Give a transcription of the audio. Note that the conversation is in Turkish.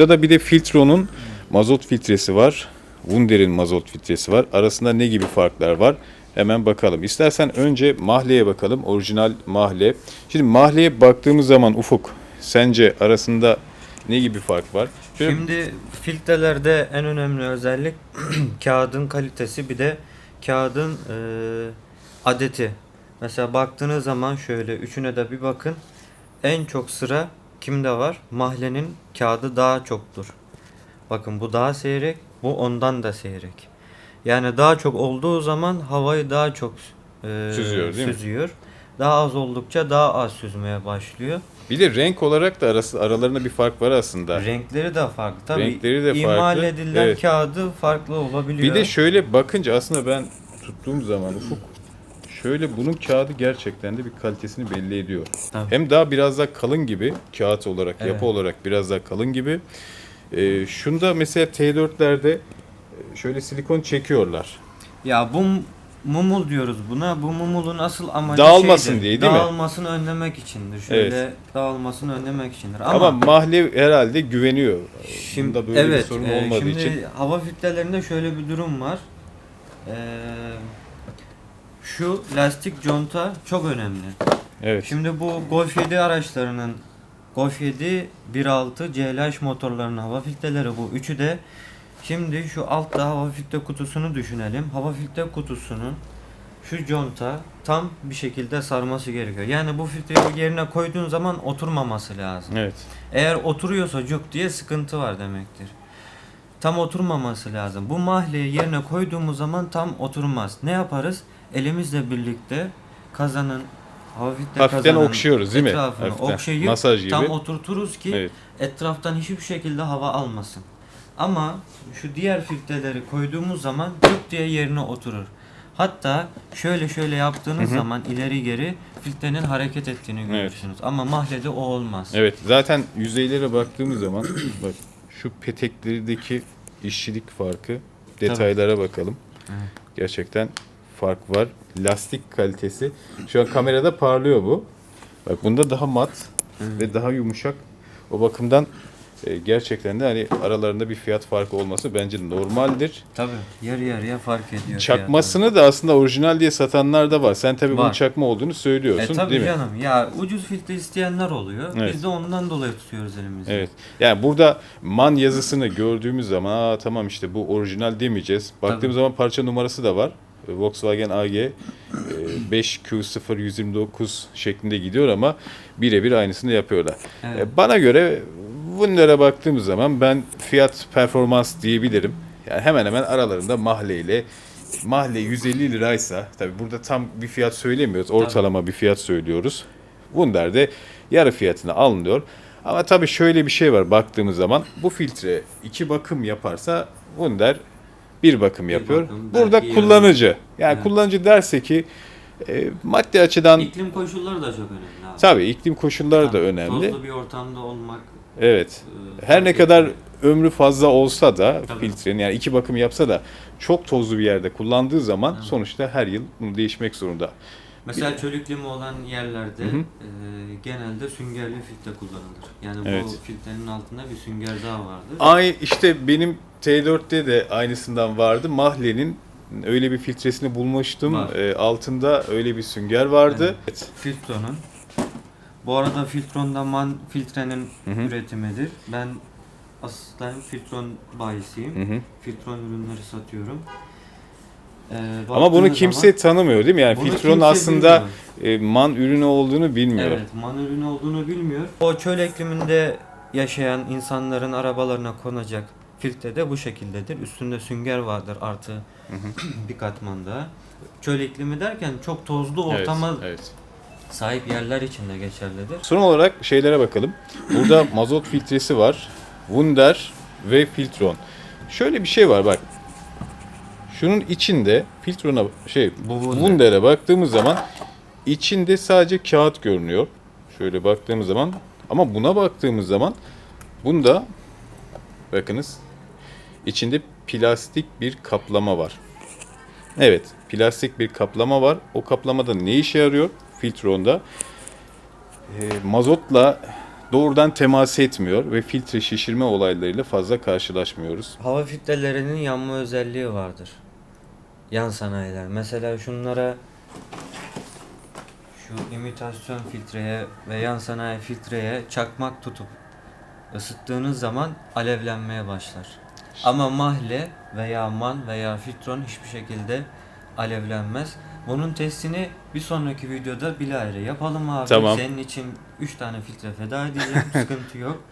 Burada bir de Filtron'un mazot filtresi var. Wunder'in mazot filtresi var. Arasında ne gibi farklar var? Hemen bakalım. İstersen önce Mahle'ye bakalım. Orijinal Mahle. Şimdi Mahle'ye baktığımız zaman Ufuk, sence arasında ne gibi fark var? Şöyle- Şimdi filtrelerde en önemli özellik kağıdın kalitesi bir de kağıdın e, adeti. Mesela baktığınız zaman şöyle üçüne de bir bakın. En çok sıra kimde var? Mahlenin kağıdı daha çoktur. Bakın bu daha seyrek, bu ondan da seyrek. Yani daha çok olduğu zaman havayı daha çok e, Süzüyor, değil mi? süzüyor. Daha az oldukça daha az süzmeye başlıyor. Bir de renk olarak da arası, aralarında bir fark var aslında. Renkleri de farklı. Tabii Renkleri de imal farklı. edilen Evet. kağıdı farklı olabiliyor. Bir de şöyle bakınca aslında ben tuttuğum zaman Ufuk şöyle bunun kağıdı gerçekten de bir kalitesini belli ediyor. Tabii. Hem daha biraz daha kalın gibi kağıt olarak, Evet. yapı olarak biraz daha kalın gibi. Ee, şunda mesela T4'lerde e, şöyle silikon çekiyorlar. ya bu mumul diyoruz buna. Bu mumulun asıl amacı Dağılmasın şeydir, diye, değil mi? Dağılmasını önlemek içindir. Şöyle dağılmasını önlemek içindir. Ama, Ama, mahalle herhalde güveniyor. şimdi Bunda böyle evet, bir sorun e, olmadığı şimdi için. hava filtrelerinde şöyle bir durum var. Ee, şu lastik conta çok önemli. Evet. Şimdi bu Golf 7 araçlarının Golf 7 1.6 CLH motorlarının hava filtreleri bu. Üçü de şimdi şu altta hava filtre kutusunu düşünelim. Hava filtre kutusunun şu conta tam bir şekilde sarması gerekiyor. Yani bu filtreyi yerine koyduğun zaman oturmaması lazım. Evet. Eğer oturuyorsa cuk diye sıkıntı var demektir. Tam oturmaması lazım. Bu mahleyi yerine koyduğumuz zaman tam oturmaz. Ne yaparız? Elimizle birlikte kazanın hava filtre Hafiften kazanın okşuyoruz değil mi? etrafını Hafiften. okşayıp Masaj gibi. tam oturturuz ki Evet. etraftan hiçbir şekilde hava almasın. Ama şu diğer filtreleri koyduğumuz zaman cuk diye yerine oturur. Hatta şöyle şöyle yaptığınız zaman ileri geri filtrenin hareket ettiğini görürsünüz. Ama mahlede o olmaz. Evet. Zaten yüzeylere baktığımız zaman bak şu peteklerdeki işçilik farkı detaylara bakalım. Evet. Gerçekten fark var. Lastik kalitesi. Şu an kamerada parlıyor bu. Bak bunda daha mat ve daha yumuşak. O bakımdan e, gerçekten de hani aralarında bir fiyat farkı olması bence normaldir. Tabii yarı yarıya fark ediyor. Çakmasını da aslında orijinal diye satanlar da var. Sen tabii bunun Var. çakma olduğunu fiyatları. söylüyorsun E tabii değil mi? canım. Ya ucuz filtre isteyenler oluyor. Evet. Biz de ondan dolayı tutuyoruz elimizde. Evet. Yani burada man yazısını gördüğümüz zaman Aa, tamam işte bu orijinal demeyeceğiz. Baktığımız Tabii. zaman parça numarası da var. E, Volkswagen AG e, 5Q0129 şeklinde gidiyor ama birebir aynısını yapıyorlar. Evet. E, Bana göre bunlara baktığımız zaman ben fiyat performans diyebilirim. Yani hemen hemen aralarında mahle ile mahle 150 liraysa tabi burada tam bir fiyat söylemiyoruz. Ortalama bir fiyat söylüyoruz. Wunder de yarı fiyatına alınıyor. Ama tabi şöyle bir şey var baktığımız zaman bu filtre iki bakım yaparsa Wunder bir bakım yapıyor. bakım, Burada kullanıcı yani Evet. kullanıcı derse ki e, maddi açıdan İklim koşulları da çok önemli abi. tabi iklim koşulları da Tabii, önemli. Tozlu bir ortamda olmak Evet. e, Her ne kadar ömrü fazla olsa da Tabii. filtrenin yani iki bakım yapsa da çok tozlu bir yerde kullandığı zaman Evet. sonuçta her yıl bunu değişmek zorunda. Mesela çöl iklimi olan yerlerde Hı hı. e, genelde süngerli filtre kullanılır. Yani Evet. bu filtrenin altında bir sünger daha vardır. Ay işte benim T4'te de aynısından vardı. Mahle'nin öyle bir filtresini bulmuştum. Var. Ee, altında öyle bir sünger vardı. Evet. Filtronun. Bu arada Filtron'da man filtrenin Hı hı. üretimidir. Ben aslen Filtron bayisiyim. Hı hı. Filtron ürünleri satıyorum. Ee, Ama bunu kimse tanımıyor değil mi? Yani zaman kimse aslında bilmiyor. e, man ürünü olduğunu bilmiyor. Evet, man ürünü olduğunu bilmiyor. O çöl ikliminde yaşayan insanların arabalarına konacak filtre de bu şekildedir. Üstünde sünger vardır artı bir katmanda. Çöl iklimi derken çok tozlu Evet, ortama evet. sahip yerler için de geçerlidir. Son olarak şeylere bakalım. Burada mazot filtresi var. Wunder ve Filtron. Şöyle bir şey var bak. Şunun içinde Filtron'a şey Bu Wunder. Wunder'e baktığımız zaman içinde sadece kağıt görünüyor. Şöyle baktığımız zaman ama buna baktığımız zaman bunda bakınız içinde plastik bir kaplama var. Evet, plastik bir kaplama var. O kaplamada ne işe yarıyor? Filtronda e, mazotla doğrudan temas etmiyor ve filtre şişirme olaylarıyla fazla karşılaşmıyoruz. Hava filtrelerinin yanma özelliği vardır. Yan sanayiler. Mesela şunlara şu imitasyon filtreye ve yan sanayi filtreye çakmak tutup ısıttığınız zaman alevlenmeye başlar. Ama mahle veya man veya filtron hiçbir şekilde alevlenmez. Bunun testini bir sonraki videoda bilahare yapalım abi. Tamam. Senin için 3 tane filtre feda edeceğim. Sıkıntı yok.